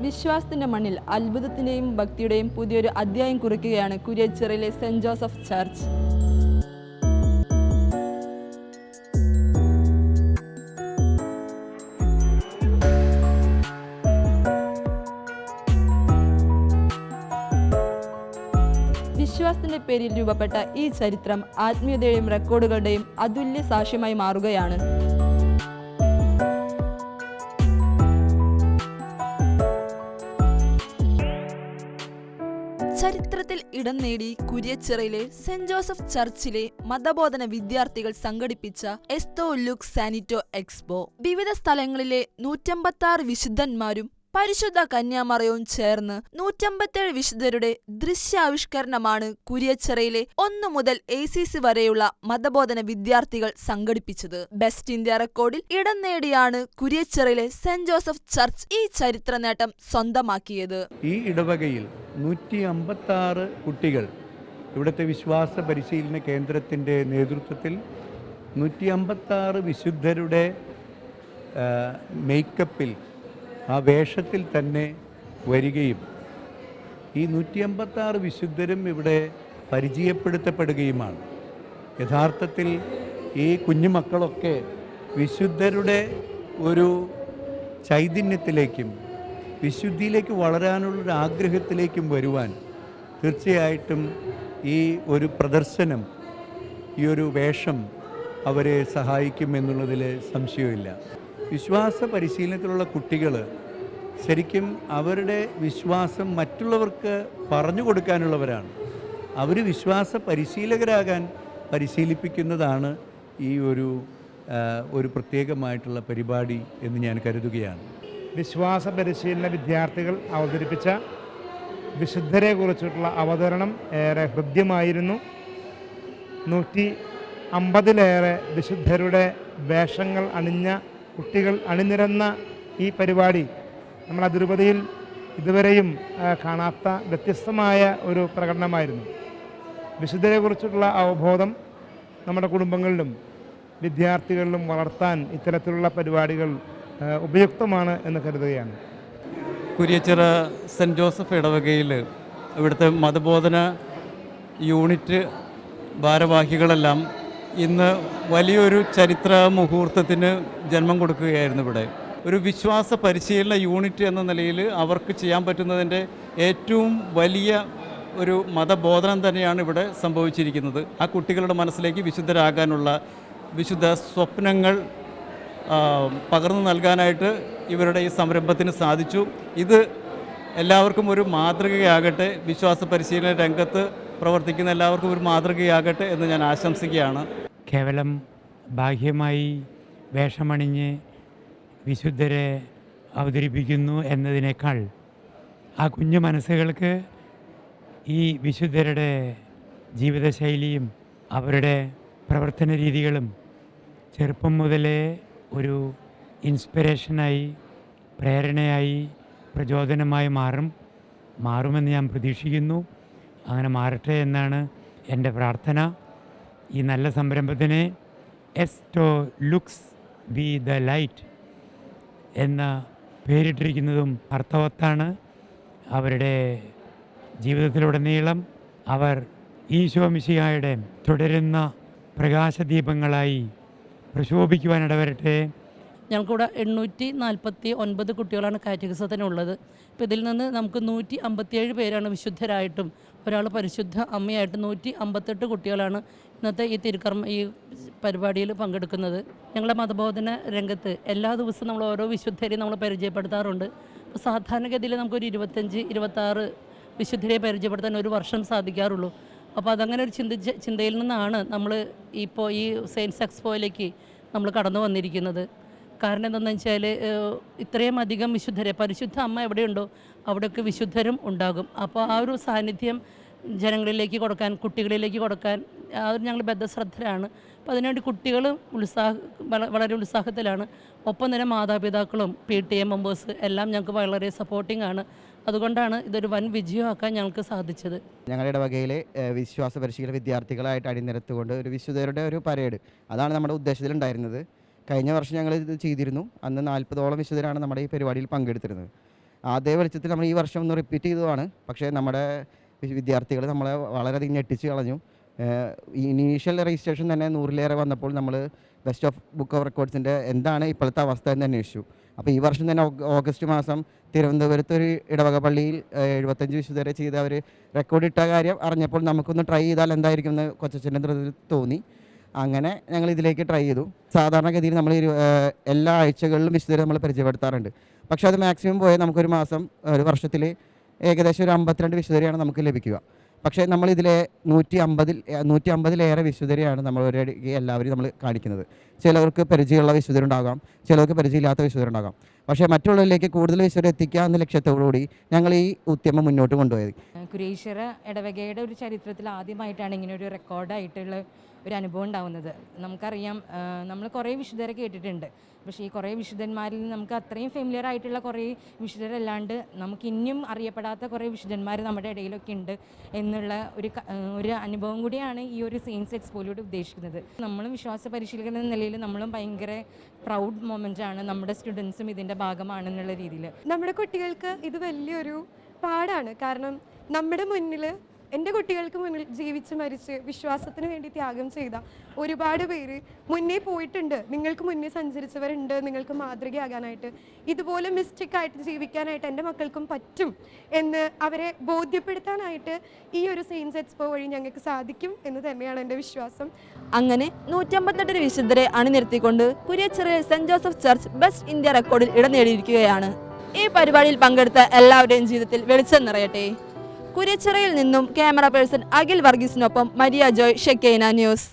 വിശ്വാസത്തിന്റെ മണ്ണിൽ അത്ഭുതത്തിന്റെയും ഭക്തിയുടെയും പുതിയൊരു അധ്യായം കുറിക്കുകയാണ് കുര്യച്ചിറയിലെ സെന്റ് ജോസഫ് ചർച്ച്. വിശ്വാസത്തിന്റെ പേരിൽ രൂപപ്പെട്ട ഈ ചരിത്രം ആത്മീയതയുടെയും റെക്കോർഡുകളുടെയും അതുല്യ സാക്ഷ്യമായി മാറുകയാണ്. ഇടം നേടി കുര്യച്ചിറയിലെ സെന്റ് ജോസഫ് ചർച്ചിലെ മതബോധന വിദ്യാർത്ഥികൾ സംഘടിപ്പിച്ച എസ്തോ ലുക്ക് സാനിറ്റോ എക്സ്പോ. വിവിധ സ്ഥലങ്ങളിലെ നൂറ്റമ്പത്തി വിശുദ്ധന്മാരും പരിശുദ്ധ കന്യാമറയവും ചേർന്ന് നൂറ്റമ്പത്തേഴ് വിശുദ്ധരുടെ ദൃശ്യാവിഷ്കരണമാണ് കുരിയച്ചിറയിലെ ഒന്നു മുതൽ എ സി സി വരെയുള്ള മതബോധന വിദ്യാർത്ഥികൾ സംഘടിപ്പിച്ചത്. ബെസ്റ്റ് ഇന്ത്യ റെക്കോർഡിൽ ഇടം നേടിയാണ് കുരിയച്ചിറയിലെ സെന്റ് ജോസഫ് ചർച്ച് ഈ ചരിത്ര നേട്ടം സ്വന്തമാക്കിയത്. ഈ ഇടവകയിൽ നൂറ്റി കുട്ടികൾ ഇവിടുത്തെ വിശ്വാസ പരിശീലന കേന്ദ്രത്തിന്റെ നേതൃത്വത്തിൽ നൂറ്റി അമ്പത്താറ് വിശുദ്ധരുടെ മേക്കപ്പിൽ ആ വേഷത്തിൽ തന്നെ വരികയും ഈ നൂറ്റി അമ്പത്താറ് വിശുദ്ധരും ഇവിടെ പരിചയപ്പെടുത്തപ്പെടുകയുമാണ്. യഥാർത്ഥത്തിൽ ഈ കുഞ്ഞുമക്കളൊക്കെ വിശുദ്ധരുടെ ഒരു ചൈതന്യത്തിലേക്കും വിശുദ്ധിയിലേക്ക് വളരാനുള്ളൊരു ആഗ്രഹത്തിലേക്കും വരുവാൻ തീർച്ചയായിട്ടും ഈ ഒരു പ്രദർശനം ഈ ഒരു വേഷം അവരെ സഹായിക്കും എന്നുള്ളതിൽ സംശയമില്ല. വിശ്വാസ പരിശീലനത്തിലുള്ള കുട്ടികൾ ശരിക്കും അവരുടെ വിശ്വാസം മറ്റുള്ളവർക്ക് പറഞ്ഞു കൊടുക്കാനുള്ളവരാണ്. അവർ വിശ്വാസ പരിശീലകരാകാൻ പരിശീലിപ്പിക്കുന്നതാണ് ഈ ഒരു ഒരു പ്രത്യേകമായിട്ടുള്ള പരിപാടി എന്ന് ഞാൻ കരുതുകയാണ്. വിശ്വാസ പരിശീലന വിദ്യാർത്ഥികൾ അവതരിപ്പിച്ച വിശുദ്ധരെ കുറിച്ചിട്ടുള്ള അവതരണം ഏറെ ഹൃദ്യമായിരുന്നു. നൂറ്റി അമ്പതിലേറെ വിശുദ്ധരുടെ വേഷങ്ങൾ അണിഞ്ഞ കുട്ടികൾ അണിനിരന്ന ഈ പരിപാടി നമ്മൾ അതിരുപതിയിൽ ഇതുവരെയും കാണാത്ത വ്യത്യസ്തമായ ഒരു പ്രകടനമായിരുന്നു. വിശുദ്ധരെ കുറിച്ചിട്ടുള്ള അവബോധം നമ്മുടെ കുടുംബങ്ങളിലും വിദ്യാർത്ഥികളിലും വളർത്താൻ ഇത്തരത്തിലുള്ള പരിപാടികൾ ഉപയുക്തമാണ് എന്ന് കരുതുകയാണ്. കുരിയച്ചിറ സെന്റ് ജോസഫ് ഇടവകയിൽ ഇവിടുത്തെ മതബോധന യൂണിറ്റ് ഭാരവാഹികളെല്ലാം ഇന്ന് വലിയൊരു ചരിത്ര മുഹൂർത്തത്തിന് ജന്മം കൊടുക്കുകയായിരുന്നു ഇവിടെ. ഒരു വിശ്വാസ പരിശീലന യൂണിറ്റ് എന്ന നിലയിൽ അവർക്ക് ചെയ്യാൻ പറ്റുന്നതിന്റെ ഏറ്റവും വലിയ ഒരു മതബോധനം തന്നെയാണ് ഇവിടെ സംഭവിച്ചിരിക്കുന്നത്. ആ കുട്ടികളുടെ മനസ്സിലേക്ക് വിശുദ്ധരാകാനുള്ള വിശുദ്ധ സ്വപ്നങ്ങൾ പകർന്നു നൽകാനായിട്ട് ഇവരുടെ ഈ സംരംഭത്തിന് സാധിച്ചു. ഇത് എല്ലാവർക്കും ഒരു മാതൃകയാകട്ടെ വിശ്വാസ പരിശീലന രംഗത്ത് പ്രവർത്തിക്കുന്ന എല്ലാവർക്കും ഒരു മാതൃകയാകട്ടെ എന്ന് ഞാൻ ആശംസിക്കുകയാണ്. കേവലം ബാഹ്യമായി വേഷമണിഞ്ഞ് വിശുദ്ധരെ അവതരിപ്പിക്കുന്നു എന്നതിനേക്കാൾ ആ കുഞ്ഞു മനസ്സുകൾക്ക് ഈ വിശുദ്ധരുടെ ജീവിതശൈലിയും അവരുടെ പ്രവർത്തന രീതികളും ചെറുപ്പം മുതലേ ഒരു ഇൻസ്പിറേഷനായി പ്രേരണയായി പ്രചോദനമായി മാറും മാറുമെന്ന് ഞാൻ പ്രതീക്ഷിക്കുന്നു. അങ്ങനെ മാറട്ടെ എന്നാണ് എന്റെ പ്രാർത്ഥന. ഈ നല്ല സംരംഭത്തിന് എസ്റ്റോ ലുക്സ് ബി ദ ലൈറ്റ് എന്ന പേരിട്ടിരിക്കുന്നതും അർത്ഥവത്താണ്. അവരുടെ ജീവിതത്തിലുടനീളം അവർ ഈശോമിശിഹായുടെ തുടരുന്ന പ്രകാശദീപങ്ങളായി പ്രശോഭിക്കുവാനിടവരട്ടെ. ഞങ്ങൾക്കിവിടെ എണ്ണൂറ്റി നാൽപ്പത്തി ഒൻപത് കുട്ടികളാണ് കാറ്റഗറിസത്തിനുള്ളത് ഇപ്പോൾ ഇതിൽ നിന്ന് നമുക്ക് നൂറ്റി അമ്പത്തിയേഴ് പേരാണ് വിശുദ്ധരായിട്ടും ഒരാൾ പരിശുദ്ധ അമ്മയായിട്ടും നൂറ്റി അമ്പത്തെട്ട് കുട്ടികളാണ് ഇന്നത്തെ ഈ തിരുക്കർമ്മ ഈ പരിപാടിയിൽ പങ്കെടുക്കുന്നത്. ഞങ്ങളുടെ മതബോധന രംഗത്ത് എല്ലാ ദിവസവും നമ്മൾ ഓരോ വിശുദ്ധരെയും നമ്മൾ പരിചയപ്പെടുത്താറുണ്ട്. അപ്പോൾ സാധാരണഗതിയിൽ നമുക്കൊരു ഇരുപത്തഞ്ച് ഇരുപത്താറ് വിശുദ്ധരെ പരിചയപ്പെടുത്താൻ ഒരു വർഷം സാധിക്കാറുള്ളൂ. അപ്പോൾ അതങ്ങനെ ഒരു ചിന്തിച്ച ചിന്തയിൽ നിന്നാണ് നമ്മൾ ഇപ്പോൾ ഈ സയൻസ് എക്സ്പോയിലേക്ക് നമ്മൾ കടന്നു വന്നിരിക്കുന്നത്. കാരണം എന്താണെന്ന് വെച്ചാൽ ഇത്രയും അധികം വിശുദ്ധരെ പരിശുദ്ധ അമ്മ എവിടെയുണ്ടോ അവിടെയൊക്കെ വിശുദ്ധരും ഉണ്ടാകും. അപ്പോൾ ആ ഒരു സാന്നിധ്യം ജനങ്ങളിലേക്ക് കൊടുക്കാൻ കുട്ടികളിലേക്ക് കൊടുക്കാൻ അത് ഞങ്ങൾ ബദ്ധശ്രദ്ധരാണ്. അപ്പോൾ അതിനുവേണ്ടി കുട്ടികളും ഉത്സാഹ വളരെ ഉത്സാഹത്തിലാണ്. ഒപ്പം തന്നെ മാതാപിതാക്കളും പി ടി എം മെമ്പേഴ്സ് എല്ലാം ഞങ്ങൾക്ക് വളരെ സപ്പോർട്ടിംഗ് ആണ്. അതുകൊണ്ടാണ് ഇതൊരു വൻ വിജയമാക്കാൻ ഞങ്ങൾക്ക് സാധിച്ചത്. ഞങ്ങളുടെ ഇടവകയിലെ വിശ്വാസ പരിശീലന വിദ്യാർത്ഥികളായിട്ട് അണിനിരത്തുകൊണ്ട് ഒരു വിശുദ്ധരുടെ ഒരു പരേഡ്. അതാണ് നമ്മുടെ ഉദ്ദേശത്തിലുണ്ടായിരുന്നത്. കഴിഞ്ഞ വർഷം ഞങ്ങൾ ഇത് ചെയ്തിരുന്നു. അന്ന് നാൽപ്പതോളം വിശുദ്ധരാണ് നമ്മുടെ ഈ പരിപാടിയിൽ പങ്കെടുത്തിരുന്നത്. അതേ വെളിച്ചത്തിൽ നമ്മൾ ഈ വർഷം ഒന്ന് റിപ്പീറ്റ് ചെയ്തതാണ്. പക്ഷേ നമ്മുടെ വിദ്യാർത്ഥികൾ നമ്മളെ വളരെയധികം ഞെട്ടിച്ച് കളഞ്ഞു. ഇനീഷ്യൽ രജിസ്ട്രേഷൻ തന്നെ നൂറിലേറെ വന്നപ്പോൾ നമ്മൾ ബെസ്റ്റ് ഓഫ് ബുക്ക് ഓഫ് റെക്കോർഡ്സിന്റെ എന്താണ് ഇപ്പോഴത്തെ അവസ്ഥ എന്ന് അന്വേഷിച്ചു. അപ്പോൾ ഈ വർഷം തന്നെ ഓഗസ്റ്റ് മാസം തിരുവനന്തപുരത്ത് ഒരു ഇടവക പള്ളിയിൽ എഴുപത്തഞ്ച് വിശുദ്ധരെ ചെയ്ത് അവർ റെക്കോർഡ് ഇട്ട കാര്യം അറിഞ്ഞപ്പോൾ നമുക്കൊന്ന് ട്രൈ ചെയ്താൽ എന്തായിരിക്കും എന്ന് കൊച്ചച്ഛന്റെ തോന്നി. അങ്ങനെ ഞങ്ങൾ ഇതിലേക്ക് ട്രൈ ചെയ്തു. സാധാരണഗതിയിൽ നമ്മൾ എല്ലാ ആഴ്ചകളിലും വിശുദ്ധരെ നമ്മൾ പരിചയപ്പെടുത്താറുണ്ട്. പക്ഷേ അത് മാക്സിമം പോയാൽ നമുക്കൊരു മാസം ഒരു വർഷത്തിൽ ഏകദേശം ഒരു അമ്പത്തിരണ്ട് വിശുദ്ധരെയാണ് നമുക്ക് ലഭിക്കുക. പക്ഷേ നമ്മൾ നൂറ്റി അമ്പതിൽ നൂറ്റി അമ്പതിലേറെ വിശുദ്ധരെയാണ് നമ്മൾ ഒരു എല്ലാവരും നമ്മൾ കാണിക്കുന്നത്. ചിലവർക്ക് പരിചയമുള്ള വിശുദ്ധരുണ്ടാകാം ചിലവർക്ക് പരിചയമില്ലാത്ത വിശുദ്ധരുണ്ടാകാം. പക്ഷേ മറ്റുള്ളവരിലേക്ക് കൂടുതൽ വിശുദ്ധരെ എത്തിക്കുക എന്ന ലക്ഷ്യത്തോടുകൂടി ഞങ്ങൾ ഈ ഉദ്യമം മുന്നോട്ട് കൊണ്ടുപോയത്. കുരേശ്വര ഇടവകയുടെ ഒരു ചരിത്രത്തിൽ ആദ്യമായിട്ടാണ് ഇങ്ങനെ ഒരു റെക്കോർഡായിട്ടുള്ള ഒരു അനുഭവം ഉണ്ടാവുന്നത്. നമുക്കറിയാം നമ്മൾ കുറേ വിശുദ്ധരെ കേട്ടിട്ടുണ്ട്. പക്ഷേ ഈ കുറേ വിശുദ്ധന്മാരിൽ നമുക്ക് അത്രയും ഫെമിലിയർ ആയിട്ടുള്ള കുറേ വിശുദ്ധരല്ലാണ്ട് നമുക്ക് ഇനിയും അറിയപ്പെടാത്ത കുറേ വിശുദ്ധന്മാർ നമ്മുടെ ഇടയിലൊക്കെ ഉണ്ട് എന്നുള്ള ഒരു ഒരു അനുഭവം കൂടിയാണ് ഈ ഒരു സെയിൻസ് എക്സ്പോയിലൂടെ ഉദ്ദേശിക്കുന്നത്. നമ്മളും വിശ്വാസ പരിശീലകൻ എന്ന നിലയിൽ നമ്മളും ഭയങ്കര പ്രൗഡ് മൊമെന്റ് ആണ് നമ്മുടെ സ്റ്റുഡൻസും ഇതിന്റെ ഭാഗമാണെന്നുള്ള രീതിയിൽ നമ്മുടെ കുട്ടികൾക്ക് ഇത് വലിയൊരു പാടാണ്. കാരണം നമ്മുടെ മുന്നിൽ എന്റെ കുട്ടികൾക്ക് മുന്നിൽ ജീവിച്ച് മരിച്ച് വിശ്വാസത്തിന് വേണ്ടി ത്യാഗം ചെയ്ത ഒരുപാട് പേര് മുന്നേ പോയിട്ടുണ്ട്. നിങ്ങൾക്ക് മുന്നേ സഞ്ചരിച്ചവരുണ്ട്. നിങ്ങൾക്ക് മാതൃകയാകാനായിട്ട്. ഇതുപോലെ മിസ്റ്റേക്കായിട്ട് ജീവിക്കാനായിട്ട് എന്റെ മക്കൾക്കും പറ്റും എന്ന് അവരെ ബോധ്യപ്പെടുത്താനായിട്ട് ഈ ഒരു സെയിൻസ് എക്സ്പോ വഴി ഞങ്ങൾക്ക് സാധിക്കും എന്ന് തന്നെയാണ് എന്റെ വിശ്വാസം. അങ്ങനെ നൂറ്റമ്പത്തെട്ട് വിശുദ്ധരെ അണിനിരത്തിക്കൊണ്ട് Kuriachira saint Joseph church best India റെക്കോർഡിൽ ഇടം നേടിയിരിക്കുകയാണ്. ഈ പരിപാടിയിൽ പങ്കെടുത്ത എല്ലാവരുടെയും ജീവിതത്തിൽ വെളിച്ചം നിറയട്ടെ. കുര്യച്ചിറയിൽ നിന്നും ക്യാമറ പേഴ്സൺ അഖിൽ വർഗീസിനൊപ്പം മരിയ ജോയ് ഷെക്കൈന ന്യൂസ്.